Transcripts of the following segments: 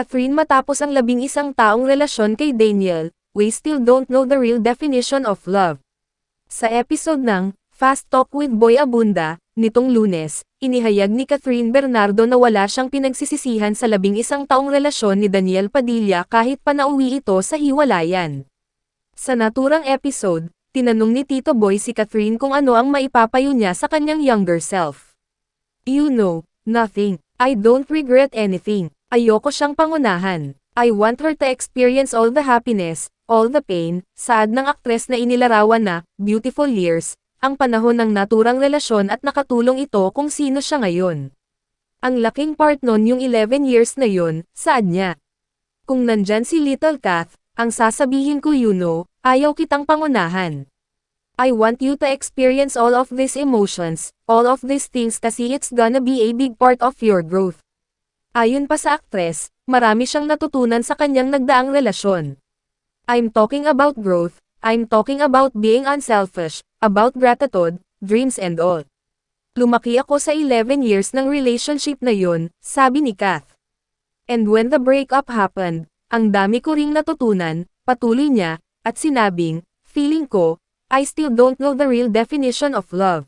Catherine matapos ang labing isang taong relasyon kay Daniel, we still don't know the real definition of love. Sa episode ng Fast Talk with Boy Abunda, nitong lunes, inihayag ni Catherine Bernardo na wala siyang pinagsisisihan sa labing isang taong relasyon ni Daniel Padilla kahit pa nauwi ito sa hiwalayan. Sa naturang episode, tinanong ni Tito Boy si Catherine kung ano ang maipapayo niya sa kanyang younger self. You know, nothing. I don't regret anything. Ayoko siyang pangunahan. I want her to experience all the happiness, all the pain, saad ng aktres na inilarawan na, beautiful years, ang panahon ng naturang relasyon at nakatulong ito kung sino siya ngayon. Ang laking part nun yung 11 years na yun, saad niya. Kung nandyan si Little Kath, ang sasabihin ko you know, ayaw kitang pangunahan. I want you to experience all of these emotions, all of these things kasi it's gonna be a big part of your growth. Ayon pa sa aktres, marami siyang natutunan sa kanyang nagdaang relasyon. I'm talking about growth, I'm talking about being unselfish, about gratitude, dreams and all. Lumaki ako sa 11 years ng relationship na yun, sabi ni Kath. And when the breakup happened, ang dami ko ring natutunan, patuloy niya, at sinabing, feeling ko, I still don't know the real definition of love.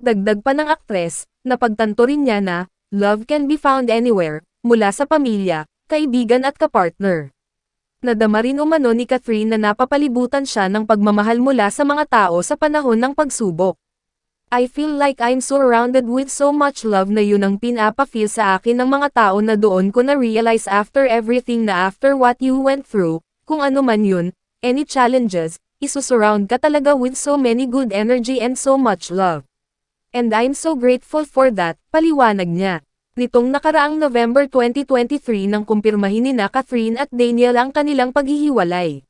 Dagdag pa ng aktres, napagtanto rin niya na, love can be found anywhere, mula sa pamilya, kaibigan at kapartner. Nadama rin umano ni Catherine na napapalibutan siya ng pagmamahal mula sa mga tao sa panahon ng pagsubok. I feel like I'm surrounded with so much love na yun ang pinapa-feel sa akin ng mga tao na doon ko na-realize after everything na after what you went through, kung ano man yun, any challenges, isusurround ka talaga with so many good energy and so much love. And I'm so grateful for that, paliwanag niya. Nitong nakaraang November 2023 nang kumpirmahin ni na Catherine at Daniel ang kanilang paghihiwalay.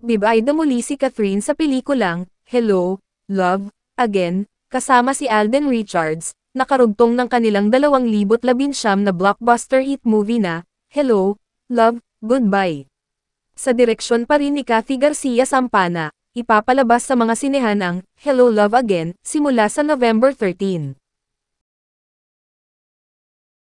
Bibay muli si Catherine sa pelikulang, Hello, Love, Again, kasama si Alden Richards, nakarugtong ng kanilang 2019 na blockbuster hit movie na, Hello, Love, Goodbye. Sa direksyon pa rin ni Kathy Garcia Sampana, ipapalabas sa mga sinehan ang Hello Love Again simula sa November 13.